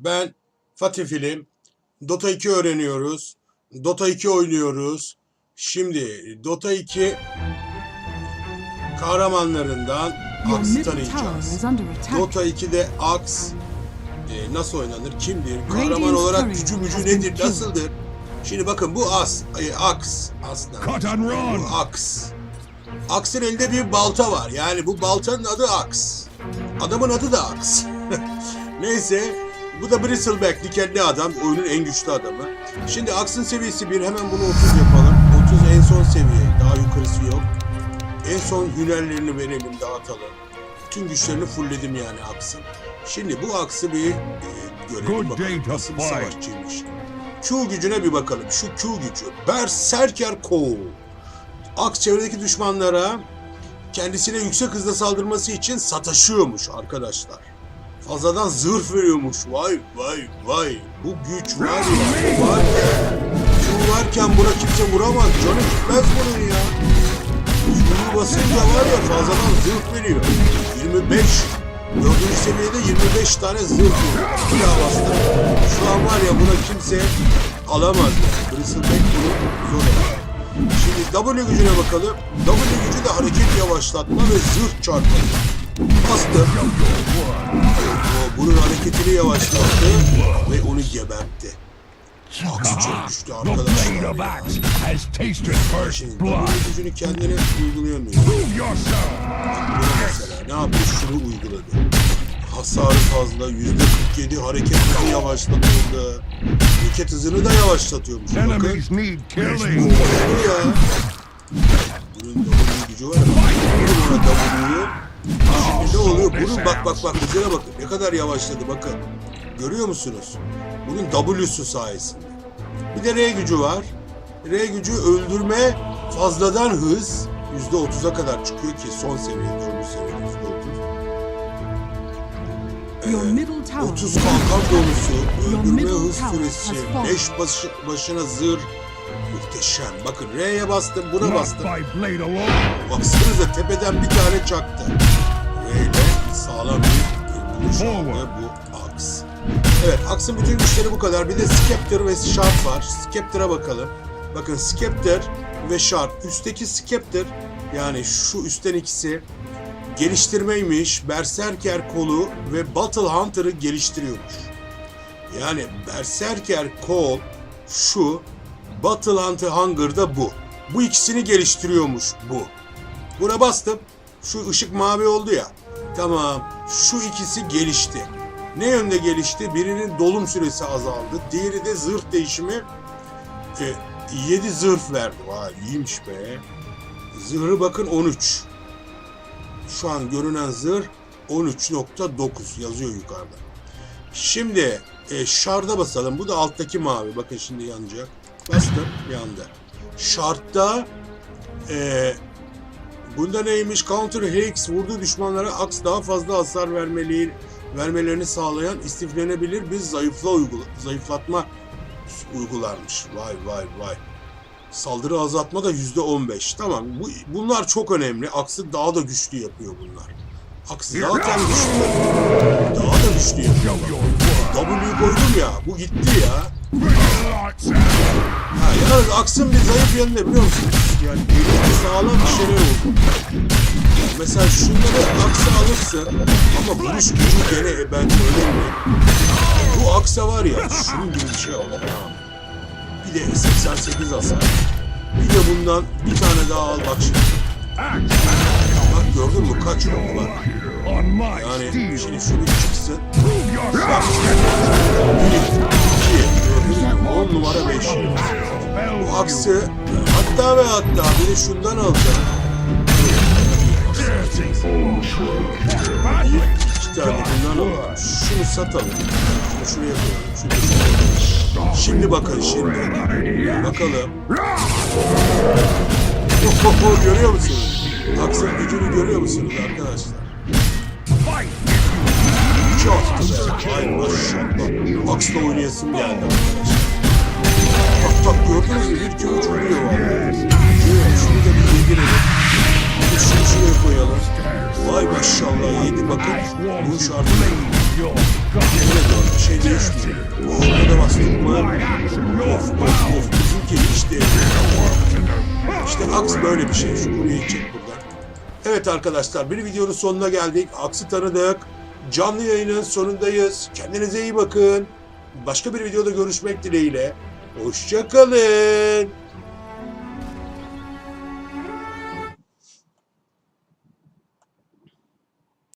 Ben Fatih Film. Dota 2 öğreniyoruz. Dota 2 oynuyoruz. Şimdi Dota 2 kahramanlarından tower tanıyacağız. Dota 2'de Aks e, nasıl oynanır, kimdir, kahraman olarak gücü mücü nedir, nasıldır? Şimdi bakın bu As, e, Aks aslında. Cut and run. Bu Aks. Aks'ın elinde bir balta var. Yani bu baltanın adı Aks. Adamın adı da Aks. Neyse bu da Bristleback dikenli adam. Oyunun en güçlü adamı. Şimdi Aks'ın seviyesi 1. Hemen bunu 30 yapalım. 30 en son seviye. Daha yukarısı yok. En son hünerlerini verelim, dağıtalım. Tüm güçlerini fullledim yani Aks'ın. Şimdi bu Aks'ı bir e, görelim bakalım. Nasıl bir savaşçıymış. Q gücüne bir bakalım. Şu Q gücü. Berserker Kou. Aks çevredeki düşmanlara kendisine yüksek hızla saldırması için sataşıyormuş arkadaşlar. Fazladan zırh veriyormuş. Vay vay vay. Bu güç var ya. Varken, Q varken buna kimse vuramaz. Canı gitmez bunun ya. Q'yu basınca var ya fazladan zırh veriyor. 25. Dördüncü seviyede 25 tane zırh veriyor. Bir daha bastım. Şu an var ya buna kimse alamaz. Yani. Bristleback bunu zor eder. Şimdi W gücüne bakalım. W gücü de hareket yavaşlatma ve zırh çarpma. Bastım. Bunun hareketini yavaşlattı ve onu gebertti. Aksi of arkadaşlar. ya. Şimdi. W gücünü kendine yourself. Bunu mesela ne yapmış? Şunu uyguladı. Hasarı fazla, yüzde 47 hareket hızı yavaşlatıldı. Hareket hızını da yavaşlatıyormuş. Bakın. Oluyor ya. Bunun W gücü var ama bunun. Oluyor? Bunun bak bak bak hızına bakın. Ne kadar yavaşladı bakın. Görüyor musunuz? Bunun W'su sayesinde. Bir de R gücü var. R gücü öldürme fazladan hız. %30'a kadar çıkıyor ki son seviye, 4. seviye %30. Your middle tower 30 kalkan dolusu, öldürme hız süresi, has fallen. 5 başı, başına zırh. Muhteşem. Bakın R'ye bastım, buna bastım. Baksanıza tepeden bir tane çaktı. R ile sağlam bir buluş aldı bu Aks. Evet, Aks'ın bütün güçleri bu kadar. Bir de Scepter ve Sharp var. Scepter'a bakalım. Bakın Scepter ve Sharp. Üstteki Scepter, yani şu üstten ikisi geliştirmeymiş. Berserker kolu ve Battle Hunter'ı geliştiriyormuş. Yani Berserker kol şu, Battle Hunter Hunger da bu. Bu ikisini geliştiriyormuş bu. Buna bastım. Şu ışık mavi oldu ya. Tamam. Şu ikisi gelişti. Ne yönde gelişti? Birinin dolum süresi azaldı. Diğeri de zırh değişimi e, 7 zırh verdi. Vay iyiymiş be. Zırhı bakın 13. Şu an görünen zırh 13.9 yazıyor yukarıda. Şimdi e, şarda basalım. Bu da alttaki mavi. Bakın şimdi yanacak. Bastım yandı. Şartta e, bunda neymiş? Counter Helix vurduğu düşmanlara aks daha fazla hasar vermeli, vermelerini sağlayan istiflenebilir bir zayıfla uygula, zayıflatma uygularmış. Vay vay vay. Saldırı azaltma da yüzde 15. Tamam bu, bunlar çok önemli. Aksı daha da güçlü yapıyor bunlar. Aks zaten güçlü. Daha da güçlü yapıyor. W'yu koydum ya. Bu gitti ya. Yalnız Aks'ın bir zayıf yanı ne biliyor musunuz? Yani elinde sağlam bir şeyler oldu. Mesela şunları Aks'a alırsın ama vuruş gücü gene ben önemli. Bu Aks'a var ya şunun gibi bir şey olur. Bir de 88 hasar. Bir de bundan bir tane daha al bak şimdi. Bak gördün mü kaç bak. On my Yani şimdi şu bir çıksın. Prove yourself. Bir, iki, gördün mü? On numara beş. Spell Bu aksı hatta ve hatta de şundan. Bir, iki tane bundan alalım. Şunu satalım. Şunu şuraya. Şunu şuraya. Şimdi bakın şimdi. Bakalım. Ohoho, görüyor musunuz? Aksın gücünü görüyor musunuz arkadaşlar? Çok güzel. Ay maşallah. Aksla oynayasım geldi arkadaşlar. Bak gördünüz mü? Bir kere uçuruyor valla. Şöyle şunu da bir yedirelim. Bir şunu koyalım. Vay maşallah yedi bakın. Bu şartı God. Yine doğru bir şey değişmiyor. Da? My axe and your Of of of bizimki hiç değil. İşte aks böyle bir şey. Şu kuleyi çek buradan. Evet arkadaşlar bir videonun sonuna geldik. Aksı tanıdık. Canlı yayının sonundayız. Kendinize iyi bakın. Başka bir videoda görüşmek dileğiyle. Hoşçakalın.